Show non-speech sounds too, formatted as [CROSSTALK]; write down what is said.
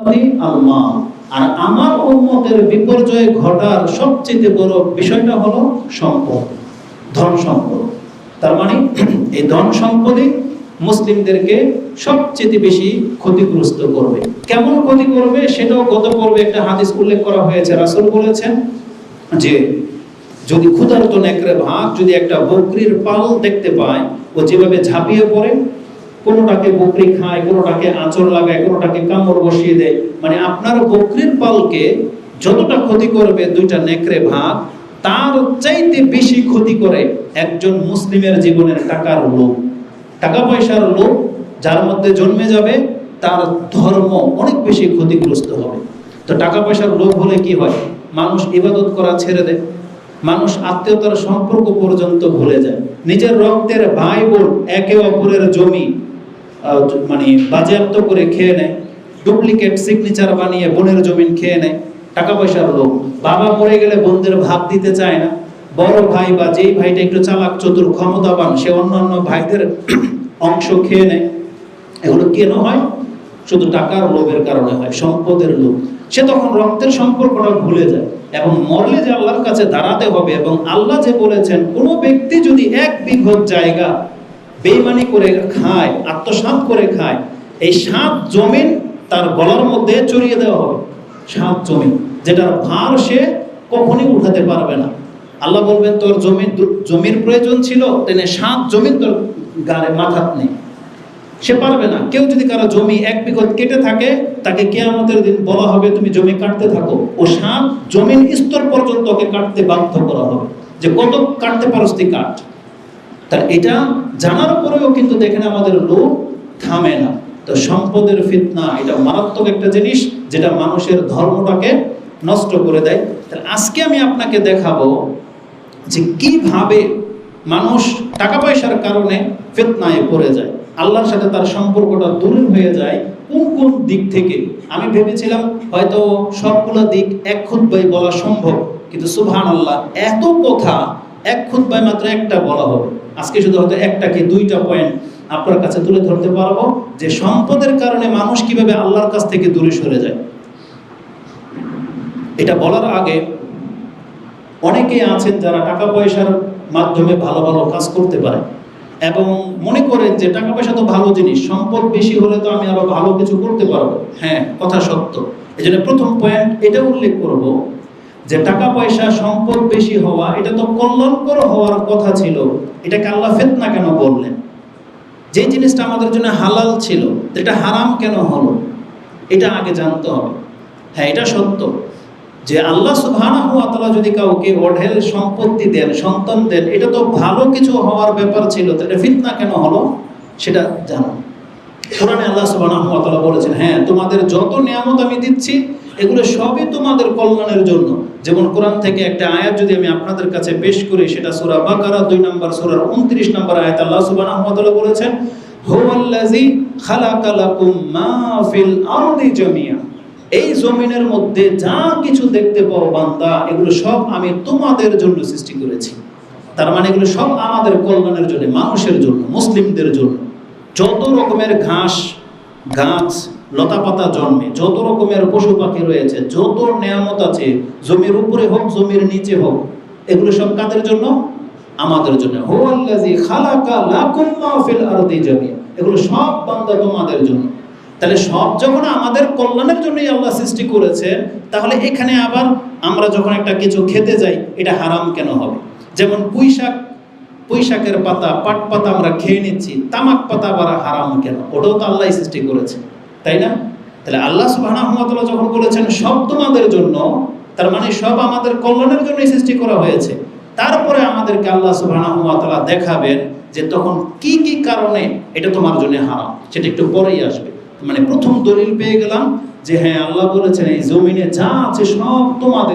আর আমার উম্মতের বিপর্যয় ঘটার সবচেয়ে বড় বিষয়টা হলো সম্পদ, ধন সম্পদ। তার মানে [CLEARS THROAT] এই ধন সম্পদই মুসলিমদেরকে সবচেয়ে বেশি ক্ষতিগ্রস্ত করবে। কেমন ক্ষতি করবে সেটাও গত পর্বে একটা হাদিস উল্লেখ করা হয়েছে। রাসূল বলেছেন যে, যদি ক্ষুধার্ত নেকড়ে ভাগ যদি একটা বকরির পাল দেখতে পায়, ও যেভাবে ঝাঁপিয়ে পড়ে কোনোটাকে বকরি খায়, কোনোটাকে আঁচড় লাগায়, কোনোটাকে কামড় বসিয়ে দেয়। মানে আপনার বকরির পালকে যতটা ক্ষতি করবে দুইটা নেকড়ে ভাগ, তার চাইতে বেশি ক্ষতি করে একজন মুসলিমের জীবনের টাকার লোভ। টাকা পয়সার লোভ যার মধ্যে জন্মে যাবে, তার ধর্ম অনেক বেশি ক্ষতিগ্রস্ত হবে। তো টাকা পয়সার লোভ হলে কি হয়? মানুষ ইবাদত করা ছেড়ে দেয়। মানুষ আত্মীয়তার সম্পর্ক পর্যন্ত ভুলে যায়। নিজের রক্তের ভাই বোন একে অপরের জমি মানে বাজেয়াপ্ত করে খেয়ে নেয়, ডুপ্লিকেট সিগনেচার বানিয়ে বোনের জমিন খেয়ে নেয় টাকা পয়সার লোক বাবা মরে গেলে বোনদের ভাগ দিতে চায় না। বড় ভাই বা যেই ভাইটা একটু চালাক, চতুর, ক্ষমতাবান, সে অন্যান্য ভাইদের [CLEARS THROAT] অংশ খেয়ে নেয়। এগুলো কেন হয়? শুধু টাকার লোভের কারণে হয়, সম্পদের লোভ। সে তখন রক্তের সম্পর্কটা ভুলে যায় এবং মরলে যে আল্লাহর কাছে দাঁড়াতে হবে এবং আল্লাহ যে বলেছেন, কোনো ব্যক্তি যদি এক বিঘত জায়গা বেইমানি করে খায়, আত্মসাৎ করে খায়, এই সাত জমিন তার গলার মধ্যে চড়িয়ে দেওয়া হবে। সাত জমিন, যেটার ভার সে কখনই উঠাতে পারবে না। আল্লাহ বলবেন, তোর জমি জমির প্রয়োজন ছিল তেনে সাত জমিন তোর গায়ে মাথাত নেই। সে পারবে না। কেউ যদি কারও জমি এক বিঘত কেটে থাকে, তাকে কেয়ামতের দিন বলা হবে, তুমি জমি কাটতে থাকো। ও সাত জমিন স্তর পর্যন্ত ওকে কাটতে বাধ্য করা হবে। যে কত কাটতে পারস তুই কাট তার এটা জানার পরেও কিন্তু দেখেন আমাদের লোক থামে না। তো সম্পদের ফিতনা, এটা মারাত্মক একটা জিনিস যেটা মানুষের ধর্মটাকে নষ্ট করে দেয়। তাহলে আজকে আমি আপনাকে দেখাবো যে কীভাবে মানুষ টাকা পয়সার কারণে ফেতনায় পড়ে যায়। আল্লাহর সাথে তার সম্পর্কটা দূর হয়ে যায় কোন কোন দিক থেকে। আমি ভেবেছিলাম হয়তো সবগুলো দিক এক খুদ্ায় বলা সম্ভব, কিন্তু সুবহান আল্লাহ এত কথা এক খুদ্ায় মাত্র একটা বলা হবে। আজকে শুধু হয়তো একটা কি দুইটা পয়েন্ট আপনার কাছে তুলে ধরতে পারব যে সম্পদের কারণে মানুষ কীভাবে আল্লাহর কাছ থেকে দূরে সরে যায়। এটা বলার আগে অনেকেই আছেন যারা টাকা পয়সার মাধ্যমে ভালো ভালো কাজ করতে পারে এবং মনে করেন যে টাকা পয়সা তো ভালো জিনিস, সম্পদ বেশি হলে তো আমি আরও ভালো কিছু করতে পারব। হ্যাঁ কথা সত্য। এই জন্য প্রথম পয়েন্ট এটা উল্লেখ করব যে টাকা পয়সা সম্পদ বেশি হওয়া, এটা তো কল্যাণকর হওয়ার কথা ছিল। এটাকে আল্লাহ ফেতনা কেন বললেন? যে জিনিসটা আমাদের জন্য হালাল ছিল এটা হারাম কেন হলো? এটা আগে জানতে হবে। হ্যাঁ এটা সত্য যে আল্লাহ সুবহানাহু ওয়া তাআলা যদি কাউকে অঢেল সম্পত্তি দেন, সন্তান দেন, এটা তো ভালো কিছু হওয়ার ব্যাপার ছিল তাহলে ফিতনা কেন হলো? সেটা জানো। কোরআনে আল্লাহ সুবহানাহু বলেছেন হ্যাঁ তোমাদের যত নিয়ামত আমি দিচ্ছি এগুলো সবই তোমাদের কল্যাণের জন্য। যেমন কোরআন থেকে একটা আয়াত যদি আমি আপনাদের কাছে পেশ করি, সেটা সূরা বাকারা, দুই নম্বর সূরার 29 নম্বর আয়াত আল্লাহ ওয়া তাআলা বলেছেন, হুয়াল্লাযী খালাকা লাকুম মা ফিল আরদি জামিয়া এই জমিনের মধ্যে যা কিছু দেখতে পাও বান্দা, এগুলো সব আমি তোমাদের জন্য সৃষ্টি করেছি। তার মানে এগুলো সব আমাদের কল্যাণের জন্য, মানুষের জন্য, মুসলিমদের জন্য। যত রকমের ঘাস গাছ, লতাপাতা জন্মে, যত রকমের পশু পাখি রয়েছে, যত নিয়ামত আছে, জমির উপরে হোক, জমির নিচে হোক, এগুলো সব কাদের জন্য? আমাদের জন্য। হুয়াল্লাযী খালাকা লাকুম মা ফিল আরদি জামিয়া এগুলো সব বান্দা তোমাদের জন্য। তাহলে সব যখন আমাদের কল্যাণের জন্যই আল্লাহ সৃষ্টি করেছে তাহলে এখানে আবার আমরা যখন একটা কিছু খেতে যাই, এটা হারাম কেন হবে? যেমন পুঁই শাক পুঁই শাকের পাতা, পাট পাতা আমরা খেয়ে নিচ্ছি, তামাক পাতা আবার হারাম কেন? ওটাও তো আল্লাহ সৃষ্টি করেছে, তাই না? তাহলে আল্লাহ তাআলা যখন বলেছেন সব তোমাদের জন্য, তার মানে সব আমাদের কল্যাণের জন্যই সৃষ্টি করা হয়েছে, তারপরে আমাদেরকে আল্লাহ তাআলা দেখাবেন যে তখন কি কি কারণে এটা তোমার জন্য হারাম, সেটা একটু পরেই আসবে। মানে প্রথম দলিল পেয়ে গেলাম যে হ্যাঁ আল্লাহ বলেছেন এই জমিনে যা আছে সব তোমাদের